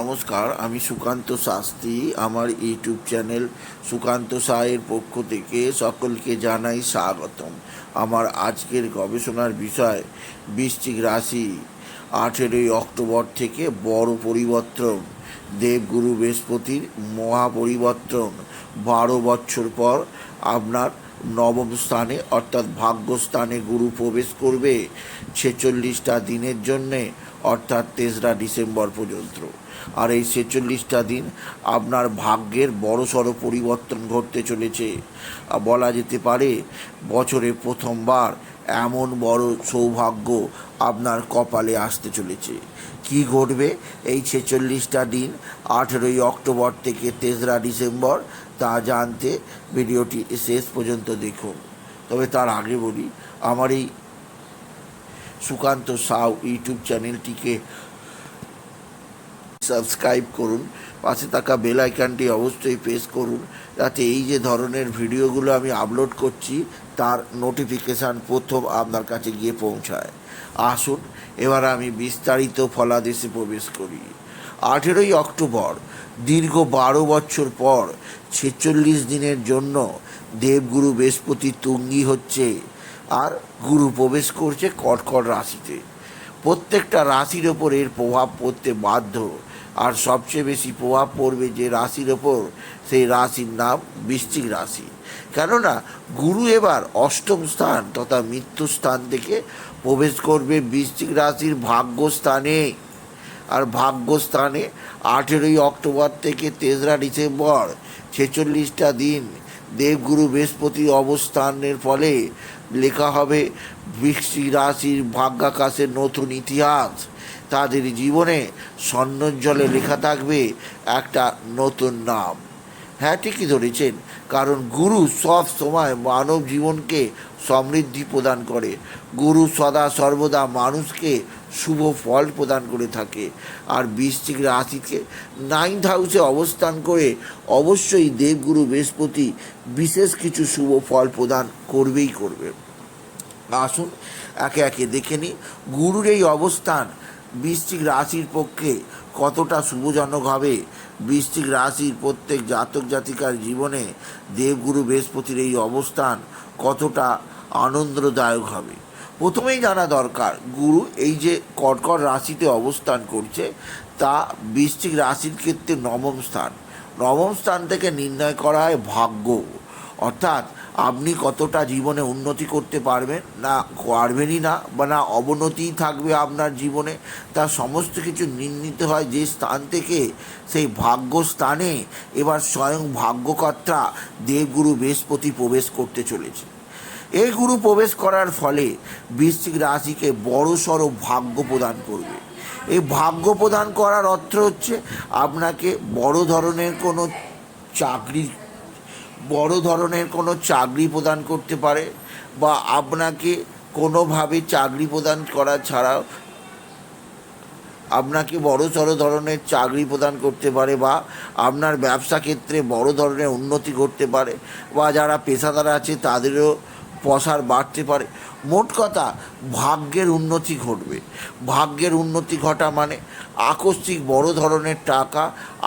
নমস্কার, আমি সুকান্ত শাস্ত্রী। আমার ইউটিউব চ্যানেল সুকান্ত সাহের পক্ষ থেকে সকলকে জানাই স্বাগতম। আমার আজকের গবেষণার বিষয়, বৃশ্চিক রাশি, আঠেরোই অক্টোবর থেকে বড় পরিবর্তন। দেবগুরু বৃহস্পতির মহা পরিবর্তন। বারো বছর পর আপনার নবম স্থানে, অর্থাৎ ভাগ্যস্থানে গুরু প্রবেশ করবে ছেচল্লিশটা দিনের জন্যে, অর্থাৎ তেসরা ডিসেম্বর পর্যন্ত। আর এই ছেচল্লিশটা দিন আপনার ভাগ্যের বড়সড় পরিবর্তন ঘটতে চলেছে। বলা যেতে পারে, বছরে প্রথমবার এমন বড় সৌভাগ্য আপনার কপালে আসতে চলেছে। কি ঘটবে এই ছেচল্লিশটা দিন, আঠেরোই অক্টোবর থেকে তেসরা ডিসেম্বর, তা জানতে ভিডিওটি শেষ পর্যন্ত দেখুন। তবে তার আগে বলি, আমার এই সুকান্ত সাউ ইউটিউব চ্যানেলটিকে সাবস্ক্রাইব করুন, পাশে থাকা বেল আইকনটি অবশ্যই প্রেস করুন, যাতে এই যে ধরনের ভিডিওগুলো আমি আপলোড করছি তার নোটিফিকেশান প্রথম আপনার কাছে গিয়ে পৌঁছায়। আসুন, এবার আমি বিস্তারিত ফলাদেশে প্রবেশ করি। আঠেরোই অক্টোবর, দীর্ঘ বারো বছর পর ছেচল্লিশ দিনের জন্য দেবগুরু বৃহস্পতি তুঙ্গি হচ্ছে আর গুরু প্রবেশ করছে কটকট রাশিতে। প্রত্যেকটা রাশির ওপর এর প্রভাব পড়তে বাধ্য। আর সবচেয়ে বেশি প্রভাব পড়বে যে রাশির ওপর, সেই রাশির নাম বৃশ্চিক রাশি। কেননা, গুরু এবার অষ্টম স্থান তথা মৃত্যু স্থান থেকে প্রবেশ করবে বৃশ্চিক রাশির ভাগ্যস্থানে। আর ভাগ্যস্থানে আঠেরোই অক্টোবর থেকে তেসরা ডিসেম্বর, ছেচল্লিশটা দিন। দেবগুরু বৃহস্পতির অবস্থানের ফলে লেখা হবে, বৃষ্টি রাশির ভাগ্যাকাশের নতুন ইতিহাস। তাদের জীবনে স্বর্ণজ্জলে লেখা থাকবে একটা নতুন নাম। হ্যাঁ ঠিকই ধরেছেন, কারণ গুরু সব সময় মানব জীবনকে সমৃদ্ধি প্রদান করে। গুরু সদা সর্বদা মানুষকে শুভ ফল প্রদান করে থাকে। আর বৃশ্চিক রাশিকে নাইন্থ হাউসে অবস্থান করে অবশ্যই দেবগুরু বৃহস্পতি বিশেষ কিছু শুভ ফল প্রদান করবেই করবে। আসুন, একে একে দেখে নিই। গুরুর এই অবস্থান বৃশ্চিক রাশির পক্ষে কতটা শুভজনক হবে? বৃশ্চিক রাশির প্রত্যেক জাতক জাতিকার জীবনে দেবগুরু বৃহস্পতির এই অবস্থান কতটা আনন্দদায়ক হবে? প্রথমেই জানা দরকার, গুরু এই যে কর্কট রাশিতে অবস্থান করছে, তা বৃশ্চিক রাশির ক্ষেত্রে নবম স্থান। নবম স্থান থেকে নির্ণয় করা হয় ভাগ্য। অর্থাৎ আপনি কতটা জীবনে উন্নতি করতে পারবেন, না পারবেনই না, বা না অবনতিই থাকবে আপনার জীবনে, তা সমস্ত কিছু নির্ণীত হয় যে স্থান থেকে সেই ভাগ্য স্থানে। এবার স্বয়ং ভাগ্যকর্তা দেবগুরু বৃহস্পতি প্রবেশ করতে চলেছে। এই গুরু প্রবেশ করার ফলে বৃশ্চিক রাশিকে বড় সড়ো ভাগ্য প্রদান করবে। এই ভাগ্য প্রদান করার অর্থ হচ্ছে আপনাকে বড় ধরনের কোনো চাকরি, বড় ধরনের কোনো চাকরি প্রদান করতে পারে বা আপনাকে কোনোভাবে চাকরি প্রদান করা ছাড়াও আপনাকে বড় সড়ো ধরনের চাকরি প্রদান করতে পারে বা আপনার ব্যবসা ক্ষেত্রে বড় ধরনের উন্নতি করতে পারে বা যারা পেশাদার আছে তাদেরও প্রসার বাড়তে পারে। মোট কথা, ভাগ্যের উন্নতি ঘটবে। ভাগ্যের উন্নতি ঘটা মানে আকস্মিক বড় ধরনের টাকা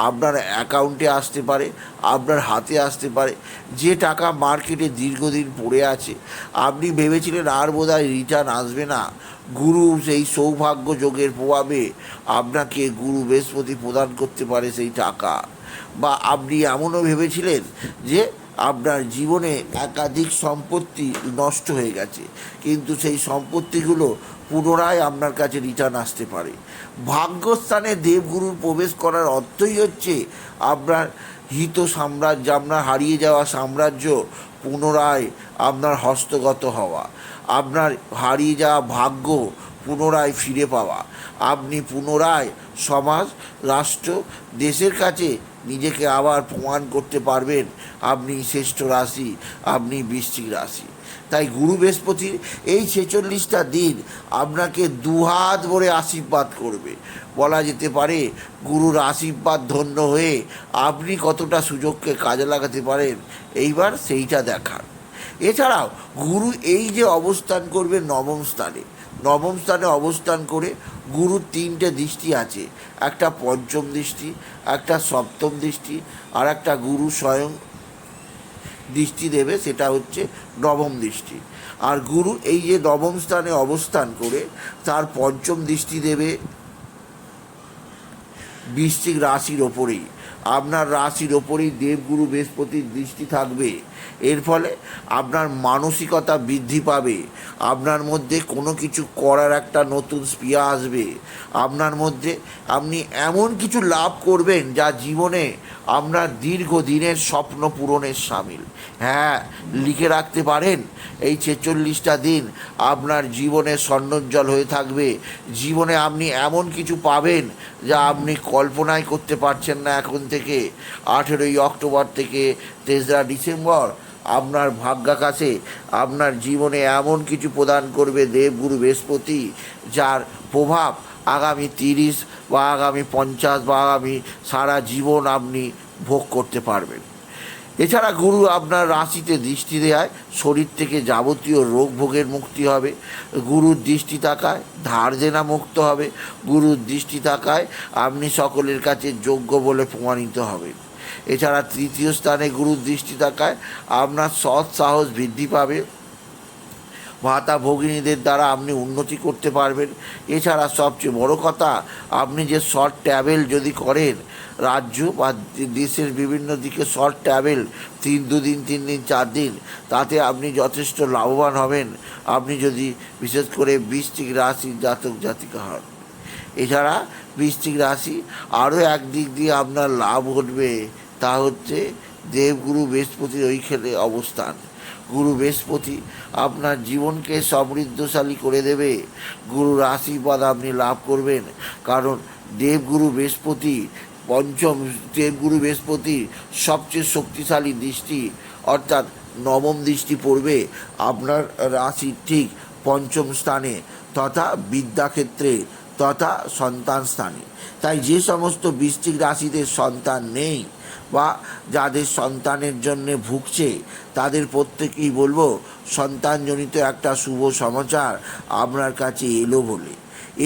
আপনার অ্যাকাউন্টে আসতে পারে, আপনার হাতে আসতে পারে। যে টাকা মার্কেটে দীর্ঘদিন পড়ে আছে, আপনি ভেবেছিলেন আর বোধহয় রিটার্ন আসবে না। গুরু সেই সৌভাগ্য যোগের প্রভাবে আপনাকে গুরু বৃহস্পতি প্রদান করতে পারে সেই টাকা। বা আপনি এমনও ভেবেছিলেন যে আপনার জীবনে একাধিক সম্পত্তি নষ্ট হয়ে গেছে। কিন্তু সেই সম্পত্তিগুলো পুনরায় আপনার কাছে রিটার্ন আসতে পারে। ভাগ্যস্থানে দেবগুরুর প্রবেশ করার অর্থই হচ্ছে আপনার হিত সাম্রাজ্য, আপনার হারিয়ে যাওয়া সাম্রাজ্য পুনরায় আপনার হস্তগত হওয়া, আপনার হারিয়ে যাওয়া ভাগ্য পুনরায় ফিরে পাওয়া। আপনি পুনরায় সমাজ, রাষ্ট্র, দেশের কাছে নিজেকে আবার প্রমাণ করতে পারবেন, আপনি শ্রেষ্ঠ রাশি, আপনি বৃশ্চিক রাশি। তাই গুরু বৃহস্পতির এই ছেচল্লিশটা দিন আপনাকে দুহাত ভরে আশীর্বাদ করবে। বলা যেতে পারে, গুরুর আশীর্বাদ ধন্য হয়ে আপনি কতটা সুযোগকে কাজে লাগাতে পারেন, এইবার সেইটা দেখান এছাড়াও, গুরু এই যে অবস্থান করবে নবম স্থানে। নবম স্থানে অবস্থান করে গুরুর তিনটে দৃষ্টি আছে। একটা পঞ্চম দৃষ্টি, একটা সপ্তম দৃষ্টি, আর একটা গুরু স্বয়ং দৃষ্টি দেবে, সেটা হচ্ছে নবম দৃষ্টি। আর গুরু এই যে নবম স্থানে অবস্থান করে, তার পঞ্চম দৃষ্টি দেবে বৃশ্চিক রাশির ওপরেই। আপনার রাশির ওপরেই দেবগুরু বৃহস্পতির দৃষ্টি থাকবে। এর ফলে আপনার মানসিকতা বৃদ্ধি পাবে। আপনার মধ্যে কোনো কিছু করার একটা নতুন স্পিয়া আসবে। আপনার মধ্যে আপনি এমন কিছু লাভ করবেন যা জীবনে আপনার দীর্ঘদিনের স্বপ্ন পূরণের সামিল। হ্যাঁ লিখে রাখতে পারেন, এই ছেচল্লিশটা দিন আপনার জীবনে স্বর্ণোজ্জ্বল হয়ে থাকবে। জীবনে আপনি এমন কিছু পাবেন যা আপনি কল্পনাই করতে পারছেন না এখন থেকে। আঠেরোই অক্টোবর থেকে তেসরা ডিসেম্বর আপনার ভাগ্যাকাশে আপনার জীবনে এমন কিছু প্রদান করবে দেবগুরু বৃহস্পতি, যার প্রভাব আগামী তিরিশ বা আগামী পঞ্চাশ বা আগামী সারা জীবন আপনি ভোগ করতে পারবেন। এছাড়া গুরু আপনার রাশিতে দৃষ্টি দেয় শরীর থেকে যাবতীয় রোগ ভোগের মুক্তি হবে। গুরুর দৃষ্টি থাকায় ধার দেনা মুক্ত হবে। গুরুর দৃষ্টি থাকায় আপনি সকলের কাছে যোগ্য বলে প্রমাণিত হবেন এছাড়া তৃতীয় স্থানে গুরুর দৃষ্টি থাকায় আপনার সৎ সাহস বৃদ্ধি পাবে। ভাতা ভগিনীদের দ্বারা আপনি উন্নতি করতে পারবেন। এছাড়া সবচেয়ে বড় কথা, আপনি যে শর্ট ট্যাবেল যদি করেন রাজ্য বা দেশের বিভিন্ন দিকে শর্ট ট্রাভেল তিন, দুদিন, তিন দিন, চার দিন, তাতে আপনি যথেষ্ট লাভবান হবেন। আপনি যদি বিশেষ করে বৃষ্টিক রাশির জাতক জাতিকা হন। এছাড়া বৃষ্টিক রাশি আরও একদিক দিয়ে আপনার লাভ ঘটবে, তা হচ্ছে দেবগুরু বৃহস্পতির ওইখানে অবস্থান। গুরু বৃহস্পতি আপনার জীবনকে সমৃদ্ধশালী করে দেবে। গুরুর আশীর্বাদ আপনি লাভ করবেন, কারণ দেবগুরু বৃহস্পতি পঞ্চম দেবগুরু বৃহস্পতির সবচেয়ে শক্তিশালী দৃষ্টি, অর্থাৎ নবম দৃষ্টি পড়বে আপনার রাশির ঠিক পঞ্চম স্থানে, তথা বিদ্যাক্ষেত্রে, তথা সন্তান স্থানে। তাই যে সমস্ত বৃশ্চিক রাশিদের সন্তান নেই, বা যাদের সন্তানের জন্যে ভুগছে, তাদের প্রত্যেকেই বলব, সন্তানজনিত একটা শুভ সমাচার আপনার কাছে এলো বলে।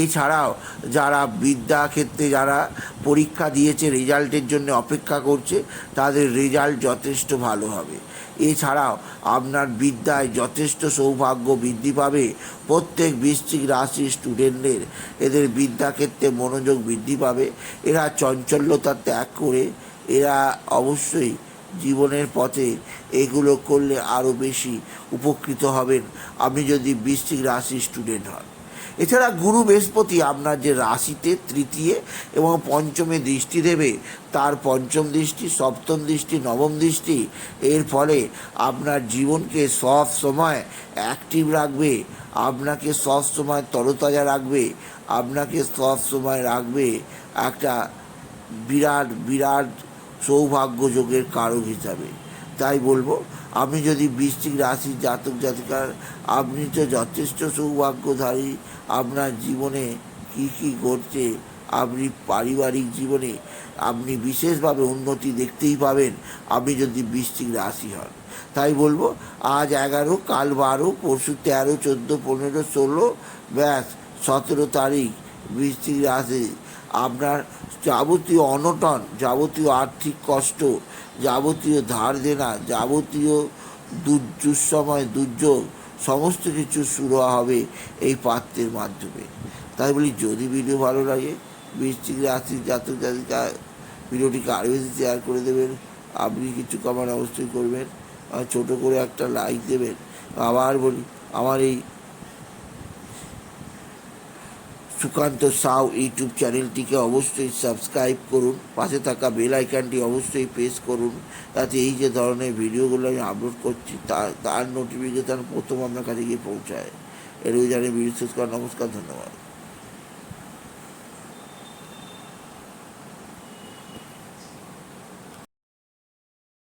এছাড়াও যারা বিদ্যা ক্ষেত্রে যারা পরীক্ষা দিয়েছে, রেজাল্টের জন্য অপেক্ষা করছে, তাদের রেজাল্ট যথেষ্ট ভালো হবে। এছাড়াও আপনার বিদ্যায় যথেষ্ট সৌভাগ্য বৃদ্ধি পাবে। প্রত্যেক বৃশ্চিক রাশির স্টুডেন্টদের এদের বিদ্যাক্ষেত্রে মনোযোগ বৃদ্ধি পাবে। এরা চঞ্চল্যতা ত্যাগ করে এরা অবশ্যই জীবনের পথে এগুলো করলে আরও বেশি উপকৃত হবেন। আপনি যদি বৃশ্চিক রাশির স্টুডেন্ট হন। এছাড়া গুরু বৃহস্পতি আপনার যে রাশিতে তৃতীয় এবং পঞ্চমে দৃষ্টি দেবে, তার পঞ্চম দৃষ্টি, সপ্তম দৃষ্টি, নবম দৃষ্টি, এর ফলে আপনার জীবনকে সব সময় অ্যাক্টিভ রাখবে, আপনাকে সব সময় তরতাজা রাখবে, আপনাকে সব সময় রাখবে একটা বিরাট বিরাট সৌভাগ্য যোগের কারক হিসাবে। তাই বলব, আমি যদি বৃশ্চিক রাশির জাতক জাতিকার, আপনি তো যথেষ্ট সৌভাগ্যধারী। আপনার জীবনে কী কী ঘটছে, আপনি পারিবারিক জীবনে আপনি বিশেষভাবে উন্নতি দেখতেই পাবেন, আপনি যদি বৃষ্টিক রাশি হন। তাই বলব, আজ এগারো, কাল বারো, পরশু তেরো, চোদ্দ, পনেরো, ষোলো, ব্যাস, সতেরো তারিখ বৃশ্চিক রাশি আপনার যাবতীয় অনটন, যাবতীয় আর্থিক কষ্ট, যাবতীয় ধার দেনা, যাবতীয় দুর্সময় দুর্যোগ, সমস্ত কিছু শুরু হবে এই পাত্রের মাধ্যমে। তাই বলি, যদি ভিডিও ভালো লাগে, বৃষ্টিক রাশির জাতক জাতিকা ভিডিওটিকে আরও বেশি শেয়ার করে দেবেন। আপনি কিছু কমান অবশ্যই করবেন। ছোটো করে একটা লাইক দেবেন। আবার বলি, আমার এই সুকান্ত সাউ ইউটিউব চ্যানেলটিকে অবশ্যই সাবস্ক্রাইব করুন। পাশে থাকা বেল আইকনটি অবশ্যই প্রেস করুন। তাতে এই যে ধরনের ভিডিওগুলো আমি আপলোড করছি তার তার নোটিফিকেশান প্রথম আপনার কাছে গিয়ে পৌঁছায়। এর ওই জানিয়ে ভিডিও শেষ করা নমস্কার, ধন্যবাদ।